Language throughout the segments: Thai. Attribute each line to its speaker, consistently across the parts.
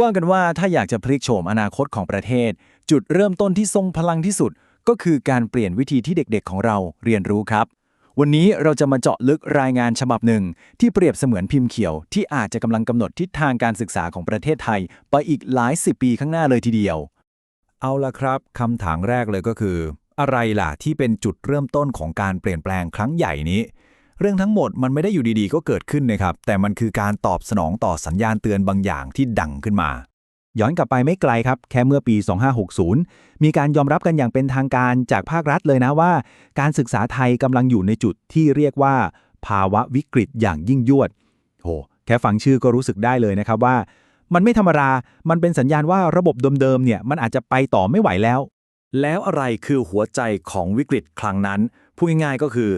Speaker 1: ว่ากันว่าถ้าอยากจะพลิกโฉมอนาคตของประเทศ จุดเริ่มต้นที่ทรงพลังที่สุด ก็คือการเปลี่ยนวิธีที่เด็กๆของเราเรียนรู้ครับ วันนี้เราจะมาเจาะลึกรายงานฉบับหนึ่ง ที่เปรียบเสมือนพิมพ์เขียว ที่อาจจะกำลังกำหนดทิศทางการศึกษาของประเทศไทย ไปอีกหลายสิบปีข้างหน้าเลยทีเดียว
Speaker 2: เอาละครับคำถามแรกเลยก็คือ อะไรล่ะที่เป็นจุดเริ่มต้นของการเปลี่ยนแปลงครั้งใหญ่นี้ เรื่องทั้งหมดมันไม่ได้อยู่ดีๆ ก็เกิดขึ้นนะครับ แต่มันคือการตอบสนองต่อสัญญาณเตือนบางอย่างที่ดังขึ้นมา ย้อนกลับไปไม่ไกลครับ แค่เมื่อปี 2560 มีการยอมรับกันอย่างเป็นทางการจากภาครัฐเลยนะว่า การศึกษาไทยกำลังอยู่ในจุดที่เรียกว่า ภาวะวิกฤตอย่างยิ่งยวดโหแค่ฟังชื่อก็รู้สึกได้เลยนะครับว่า มันไม่ธรรมดา มันเป็นสัญญาณว่าระบบเดิมๆเนี่ยมันอาจจะไปต่อไม่ไหวแล้ว
Speaker 1: แล้วอะไรคือหัวใจของวิกฤตครั้งนั้นพูดง่ายๆก็คือ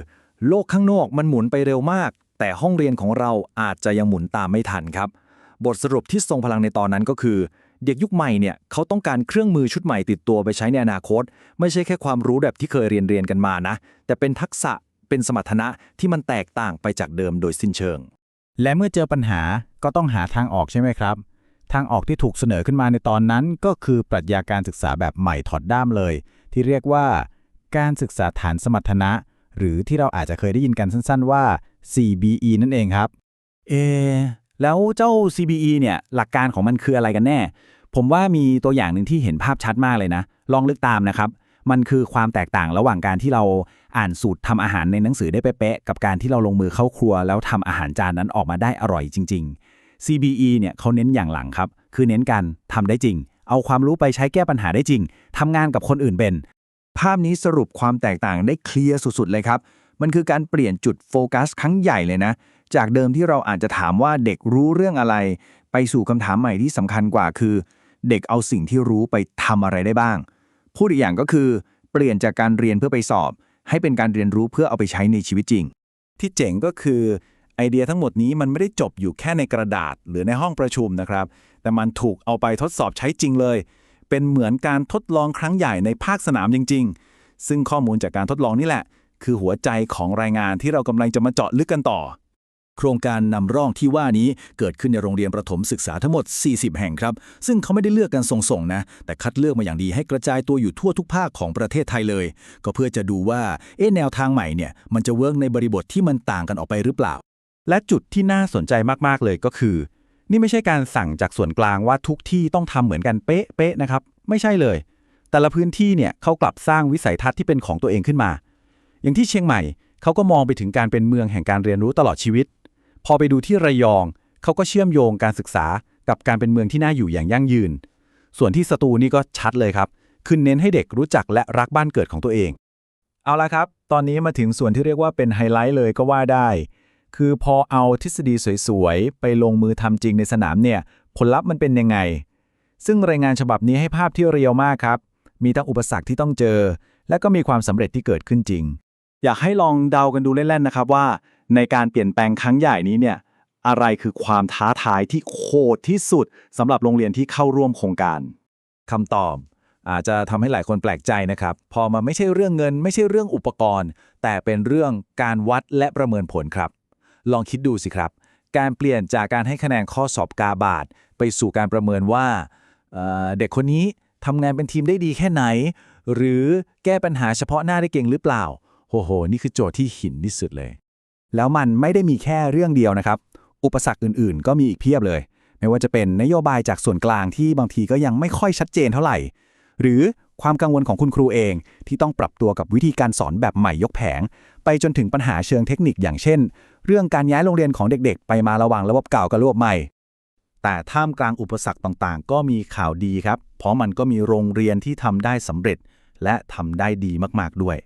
Speaker 1: โลกข้างนอกมันหมุนไปเร็วมาก แต่ห้องเรียนของเราอาจจะยังหมุนตามไม่ทันครับ บทสรุปที่ทรงพลังในตอนนั้นก็คือ เด็กยุคใหม่เนี่ยเขาต้องการเครื่องมือชุดใหม่ติดตัวไปใช้ในอนาคต ไม่ใช่แค่ความรู้แบบที่เคยเรียนเรียนกันมานะ แต่เป็นทักษะเป็นสมรรถนะที่มันแตกต่างไปจากเดิมโดยสิ้นเชิง
Speaker 2: และเมื่อเจอปัญหาก็ต้องหาทางออกใช่ไหมครับ ทางออกที่ถูกเสนอขึ้นมาในตอนนั้น ก็คือปรัชญาการศึกษาแบบใหม่ถอดด้ามเลย ที่เรียกว่า การศึกษาฐานสมรรถนะ หรือที่เราอาจจะเคยได้ยินกันสั้น ๆ ว่า CBE นั่นเองครับ
Speaker 3: เอ แล้วเจ้า CBE เนี่ย หลักการของมันคืออะไรกันแน่ ผมว่ามีตัวอย่างหนึ่งที่เห็นภาพชัดมากเลยนะ ลองลึกตามนะครับ มันคือความแตกต่างระหว่างการที่เราอ่านสูตรทำอาหารในหนังสือได้เป๊ะๆกับการที่เราลงมือเข้าครัว แล้วทำอาหารจานนั้นออกมาได้อร่อยจริง ๆ CBE เนี่ยเขาเน้นอย่างหลังครับ คือเน้นการทำได้จริง เอาความรู้ไปใช้แก้ปัญหาได้จริงทำงานกับคนอื่นเป็น
Speaker 1: ภาพนี้สรุปความแตกต่างได้เคลียร์สุดๆเลยครับ มันคือการเปลี่ยนจุดโฟกัสครั้งใหญ่เลยนะ จากเดิมที่เราอาจจะถามว่าเด็กรู้เรื่องอะไร ไปสู่คำถามใหม่ที่สำคัญกว่าคือ เด็กเอาสิ่งที่รู้ไปทำอะไรได้บ้าง พูดอีกอย่างก็คือ เปลี่ยนจากการเรียนเพื่อไปสอบ ให้เป็นการเรียนรู้เพื่อเอาไปใช้ในชีวิตจริง
Speaker 2: ที่เจ๋งก็คือไอเดียทั้งหมดนี้มันไม่ได้จบอยู่แค่ในกระดาษ หรือในห้องประชุมนะครับ แต่มันถูกเอาไปทดสอบใช้จริงเลย เป็นเหมือนการทดลองครั้งใหญ่ในภาคสนามจริง ๆ ซึ่งข้อมูลจากการทดลองนี่แหละ คือหัวใจของรายงานที่เรากำลังจะมาเจาะลึกกันต่อ
Speaker 4: โครงการนำร่องที่ว่านี้เกิดขึ้นในโรงเรียนประถมศึกษาทั้งหมด 40 แห่งครับ ซึ่งเขาไม่ได้เลือกกันส่งๆนะ แต่คัดเลือกมาอย่างดีให้กระจายตัวอยู่ทั่วทุกภาคของประเทศไทยเลย ก็เพื่อจะดูว่าเอ๊ะแนวทางใหม่เนี่ยมันจะเวิร์กในบริบทที่มันต่างกันออกไปหรือเปล่า
Speaker 2: และจุดที่น่าสนใจมากๆเลยก็คือ นี่ไม่ใช่การสั่งจากส่วนกลางว่าทุกที่ต้องทำเหมือนกันเป๊ะๆนะครับ ไม่ใช่เลย แต่ละพื้นที่เนี่ยเขากลับสร้างวิสัยทัศน์ที่เป็นของตัวเองขึ้นมา อย่างที่เชียงใหม่เขาก็มองไปถึงการเป็นเมืองแห่งการเรียนรู้ตลอดชีวิต พอไปดูที่ระยองเขาก็เชื่อมโยงการศึกษากับการเป็นเมืองที่น่าอยู่อย่างยั่งยืน ส่วนที่สตูนี่ก็ชัดเลยครับคือเน้นให้เด็กรู้จักและรักบ้านเกิดของตัวเอง เอาละครับ ตอนนี้มาถึงส่วนที่เรียกว่าเป็นไฮไลท์เลยก็ว่าได้ คือพอเอาทฤษฎีสวยๆ ไปลงมือทำจริงในสนามเนี่ย ผลลัพธ์มันเป็นยังไง ซึ่งรายงานฉบับนี้ให้ภาพที่เรียวมากครับ มีทั้งอุปสรรคที่ต้องเจอ และก็มีความสำเร็จที่เกิดขึ้นจริง
Speaker 3: อยากให้ลองเดากันดูเล่นๆนะครับว่า ในการเปลี่ยนแปลงครั้งใหญ่นี้เนี่ยอะไรคือความท้าทายที่โคตรที่สุดสำหรับโรงเรียนที่เข้าร่วมโครงการ
Speaker 2: คำตอบ อาจจะทำให้หลายคนแปลกใจนะครับ พอมาไม่ใช่เรื่องเงิน ไม่ใช่เรื่องอุปกรณ์ แต่เป็นเรื่องการวัดและประเมินผลครับ ลองคิดดูสิครับ การเปลี่ยนจากการให้คะแนนข้อสอบกาบาทไปสู่การประเมินว่าเเด็กคนนี้ทำงานเป็นทีมได้ดีแค่ไหน หรือแก้ปัญหาเฉพาะหน้าได้เก่งหรือเปล่าโหโห นี่คือโจทย์ที่หินที่สุดเลย แล้วมันไม่ได้มีแค่เรื่องเดียวนะครับ อุปสรรคอื่นๆ ก็มีอีกเพียบเลย ไม่ว่าจะเป็นนโยบายจากส่วนกลางที่บางทีก็ยังไม่ค่อยชัดเจนเท่าไหร่ หรือความกังวลของคุณครูเองที่ต้องปรับตัวกับวิธีการสอนแบบใหม่ยกแผง ไปจนถึงปัญหาเชิงเทคนิคอย่างเช่น เรื่องการย้ายโรงเรียนของเด็กๆ ไปมาระหว่างระบบเก่ากับระบบใหม่ แต่ท่ามกลางอุปสรรคต่างๆ ก็มีข่าวดีครับ เพราะมันก็มีโรงเรียนที่ทำได้สำเร็จ และทำได้ดีมากๆด้วย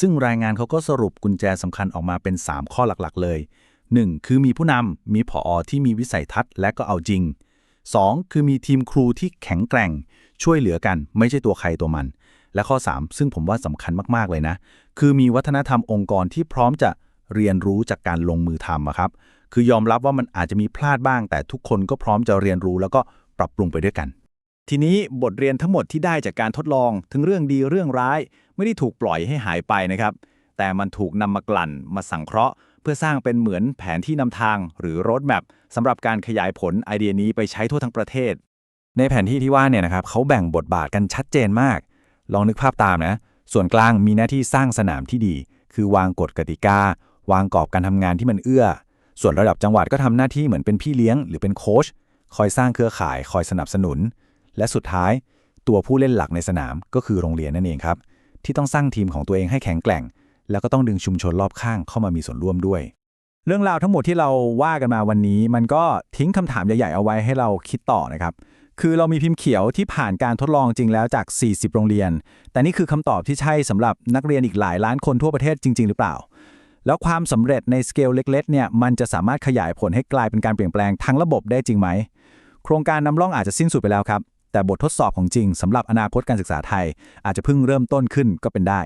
Speaker 2: ซึ่งรายงานเขาก็สรุปกุญแจสำคัญออกมาเป็น 3 ข้อหลักๆ เลย 1. คือมีผู้นำมีผออที่มีวิสัยทัศน์และก็เอาจริง 2. คือมีทีมครูที่แข็งแกร่ง ช่วยเหลือกัน ไม่ใช่ตัวใครตัวมัน และข้อ 3 ซึ่งผมว่าสำคัญมากๆเลยนะ คือมีวัฒนธรรมองค์กรที่พร้อมจะ เรียนรู้จากการลงมือทำอะครับ คือยอมรับว่ามันอาจจะมีพลาดบ้าง แต่ทุกคนก็พร้อมจะเรียนรู้แล้วก็ปรับปรุงไปด้วยกัน
Speaker 3: ทีนี้บทเรียนทั้งหมดที่ได้จากการทดลองทั้งเรื่องดีเรื่องร้าย ไม่ได้ถูกปล่อยให้หายไปนะครับ แต่มันถูกนำมากลั่นมาสังเคราะห์ เพื่อสร้างเป็นเหมือนแผนที่นำทาง หรือรถแมพสำหรับการขยายผลไอเดียนี้ไปใช้ทั่วทั้งประเทศ ในแผนที่ที่ว่าเนี่ยนะครับเขาแบ่งบทบาทกันชัดเจนมาก ลองนึกภาพตามนะ ส่วนกลางมีหน้าที่สร้างสนามที่ดี คือวางกฎกติกา วางกรอบการทำงานที่มันเอื้อ ส่วนระดับจังหวัดก็ทำหน้าที่เหมือนเป็นพี่เลี้ยง หรือเป็นโค้ชคอยสร้างเครือข่าย คอยสนับสนุน และสุดท้ายตัวผู้เล่นหลักในสนามก็คือโรงเรียนนั่นเองครับ ที่ต้องสร้างทีมของตัวเองให้แข็งแกร่ง แล้วก็ต้องดึงชุมชนรอบข้างเข้ามามีส่วนร่วมด้วย เรื่องราวทั้งหมดที่เราว่ากันมาวันนี้ มันก็ทิ้งคำถามใหญ่ๆเอาไว้ให้เราคิดต่อนะครับคือเรามีพิมพ์เขียวที่ผ่านการทดลองจริงแล้วจาก 40 โรงเรียน แต่นี่คือคำตอบที่ใช่สำหรับนักเรียนอีกหลายล้านคนทั่วประเทศจริง ๆ หรือเปล่า แล้วความสำเร็จในสเกลเล็กๆเนี่ยมันจะสามารถขยายผลให้กลายเป็นการเปลี่ยนแปลงทั้งระบบได้จริงไหม โครงการนำร่องอาจจะสิ้นสุดไปแล้วครับ แต่บททดสอบของจริงสำหรับอนาคตการศึกษาไทย อาจจะเพิ่งเริ่มต้นขึ้นก็เป็นได้